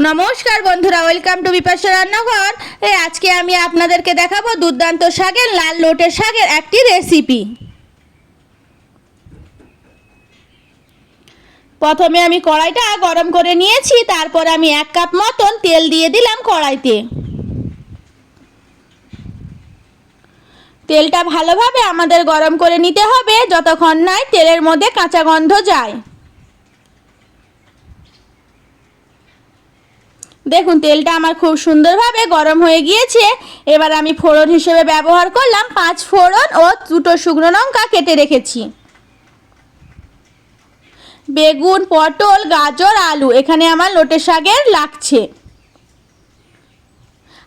নমস্কার বন্ধুরা welcome to Bipasha রান্নাঘর এই আজকে আমি আপনাদেরকে দেখাবো দুর্দান্ত শাকের, লাল লোটের শাকের একটি রেসিপি প্রথমে আমি কড়াইটা গরম করে নিয়েছি, তারপর আমি এক কাপ মতন তেল দিয়ে দিলাম কড়াইতে। তেলটা ভালোভাবে আমাদের গরম করে নিতে হবে, যতক্ষণ নাই তেলের মধ্যে কাঁচা গন্ধ যায়। দেখুন, তেলটা আমার খুব সুন্দরভাবে গরম হয়ে গিয়েছে। এবার আমি ফোড়ন হিসেবে ব্যবহার করলাম পাঁচ ফোড়ন ও দুটো শুকনো লঙ্কা কেটে রেখেছি। বেগুন, পটল, গাজর, আলু, এখানে আমার লোটে শাকের লাগছে।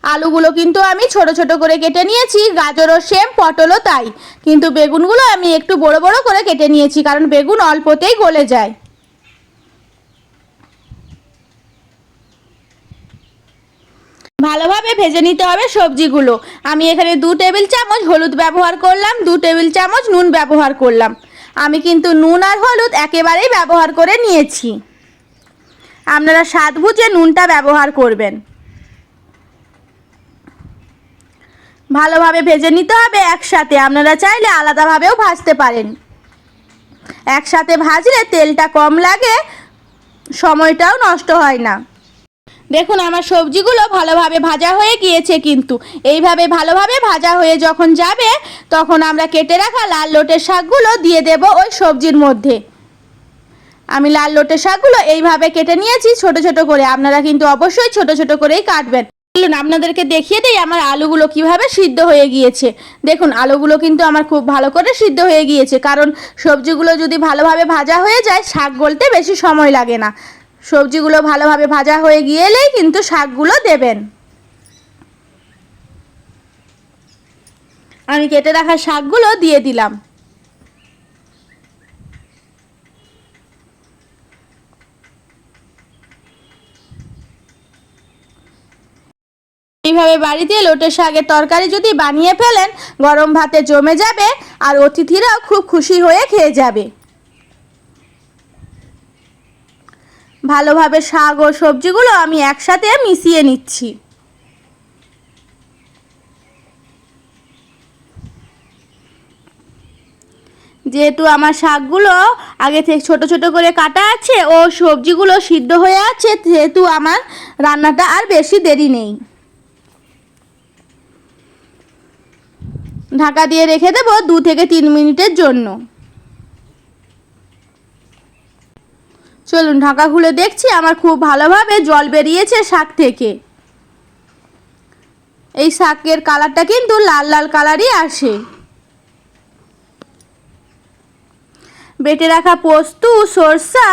আলুগুলো কিন্তু আমি ছোট ছোট করে কেটে নিয়েছি, গাজরও সেম পটলও তাই। কিন্তু বেগুনগুলো আমি একটু বড় বড় করে কেটে নিয়েছি, কারণ বেগুন অল্পতেই গলে যায় ভালোভাবে ভেজে নিতে হবে সবজিগুলো। আমি এখানে দু টেবিল চামচ হলুদ ব্যবহার করলাম, দু টেবিল চামচ নুন ব্যবহার করলাম। আমি কিন্তু নুন আর হলুদ একেবারেই ব্যবহার করে নিয়েছি। আপনারা স্বাদ বুঝে নুনটা ব্যবহার করবেন। ভালোভাবে ভেজে নিতে হবে একসাথে, আপনারা চাইলে আলাদাভাবেও ভাজতে পারেন। একসাথে ভাজলে তেলটা কম লাগে, সময়টাও নষ্ট হয় না। দেখুন, আমার সবজিগুলো ভালোভাবে ভাজা হয়ে গিয়েছে কিন্তু। এইভাবে ভালোভাবে ভাজা হয়ে যখন যাবে, তখন আমরা কেটে রাখা লাল লোটের শাকগুলো দিয়ে দেব ওই সবজির মধ্যে। আমি লাল লোটের শাকগুলো এইভাবে কেটে নিয়েছি ছোট ছোট করে। আপনারা কিন্তু অবশ্যই ছোট ছোট করেই কাটবেন। চলুন, আপনাদেরকে দেখিয়ে দিই আমার আলুগুলো কীভাবে সিদ্ধ হয়ে গিয়েছে। দেখুন, আলুগুলো কিন্তু আমার খুব ভালো করে সিদ্ধ হয়ে গিয়েছে। কারণ সবজিগুলো যদি ভালোভাবে ভাজা হয়ে যায়, শাক গলতে বেশি সময় লাগে না। সবজিগুলো ভালোভাবে ভাজা হয়ে গিয়েলেই কিন্তু শাকগুলো দেবেন। আমি কেটে রাখা শাকগুলো দিয়ে দিলাম। এইভাবে বাড়িতে লোটে শাকের তরকারি যদি বানিয়ে ফেলেন, গরম ভাতে জমে যাবে আর অতিথিরাও খুব খুশি হয়ে খেয়ে যাবে। ভালোভাবে শাক ও সবজিগুলো আমি একসাথে মিশিয়ে নিচ্ছি। যেহেতু আমার শাকগুলো আগে থেকে ছোট ছোট করে কাটা আছে ও সবজিগুলো সিদ্ধ হয়ে আছে, যেহেতু আমার রান্নাটা আর বেশি দেরি নেই। ঢাকা দিয়ে রেখে দেবো দু থেকে তিন মিনিটের জন্য। চলুন ঢাকা খুলে দেখছি, আমার খুব ভালোভাবে জল বেরিয়েছে শাক থেকে। এই শাকের কালারটা কিন্তু লাল লাল কালারই আসে। বেটে রাখা পোস্ত, সরষা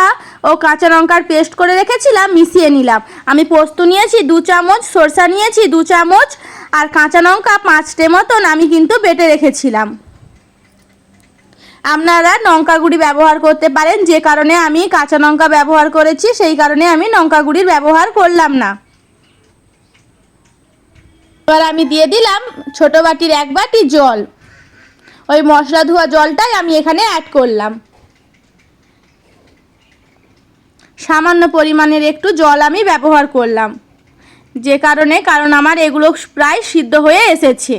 ও কাঁচা লঙ্কার পেস্ট করে রেখেছিলাম, মিশিয়ে নিলাম। আমি পোস্ত নিয়েছি, দু চামচ, সরষা নিয়েছি, দু চামচ, আর কাঁচা লঙ্কা পাঁচটে মতন আমি কিন্তু বেটে রেখেছিলাম। আপনারা লঙ্কা গুঁড়ি ব্যবহার করতে পারেন, যে কারণে আমি কাঁচা লঙ্কা ব্যবহার করেছি, সেই কারণে আমি লঙ্কা গুঁড়ির ব্যবহার করলাম না। এবার আমি দিয়ে দিলাম ছোট বাটির এক বাটি জল। ওই মশলা ধোয়া জলটাই আমি এখানে অ্যাড করলাম। সামান্য পরিমাণের একটু জল আমি ব্যবহার করলাম। যে কারণে, কারণ আমার এগুলো প্রায় সিদ্ধ হয়ে এসেছে।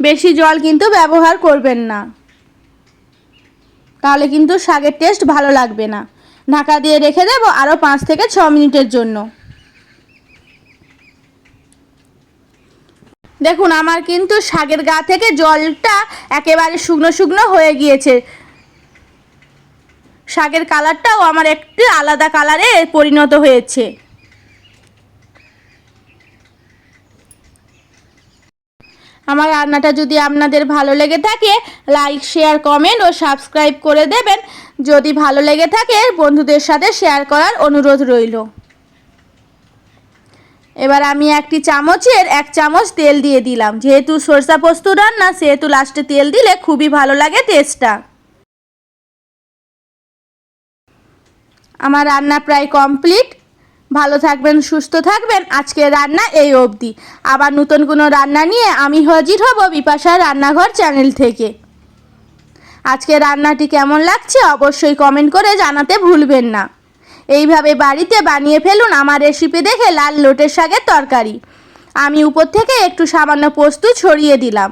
বেশি জল কিন্তু ব্যবহার করবেন না। তাহলে কিন্তু শাকের টেস্ট ভালো লাগবে না। ঢাকা দিয়ে রেখে দেব আরও পাঁচ থেকে ছ মিনিটের জন্য। দেখুন, আমার কিন্তু শাকের গা থেকে জলটা একেবারে শুকনো শুকনো হয়ে গিয়েছে। শাকের কালারটাও আমার একটু আলাদা কালারে পরিণত হয়েছে। আমার রান্নাটা যদি আপনাদের ভালো লেগে থাকে লাইক শেয়ার কমেন্ট ও সাবস্ক্রাইব করে দেবেন। যদি ভালো লেগে থাকে, বন্ধুদের সাথে শেয়ার করার অনুরোধ রইল। এবার আমি একটি চামচের এক চামচ তেল দিয়ে দিলাম। যেহেতু সরষা পোস্ত রান্না, সেহেতু লাস্টে তেল দিলে খুবই ভালো লাগে টেস্টটা আমার রান্না প্রায় কমপ্লিট ভালো থাকবেন, সুস্থ থাকবেন। আজকে রান্না এই অবধি। আবার নতুন কোনো রান্না নিয়ে আমি হাজির হব বিপাশা রান্নাঘর চ্যানেল থেকে। আজকে রান্নাটি কেমন লাগছে অবশ্যই কমেন্ট করে জানাতে ভুলবেন না। এইভাবে বাড়িতে বানিয়ে ফেলুন আমার রেসিপি দেখে লাল লোটের শাকের তরকারি। আমি উপর থেকে একটু সামান্য পোস্ত ছড়িয়ে দিলাম।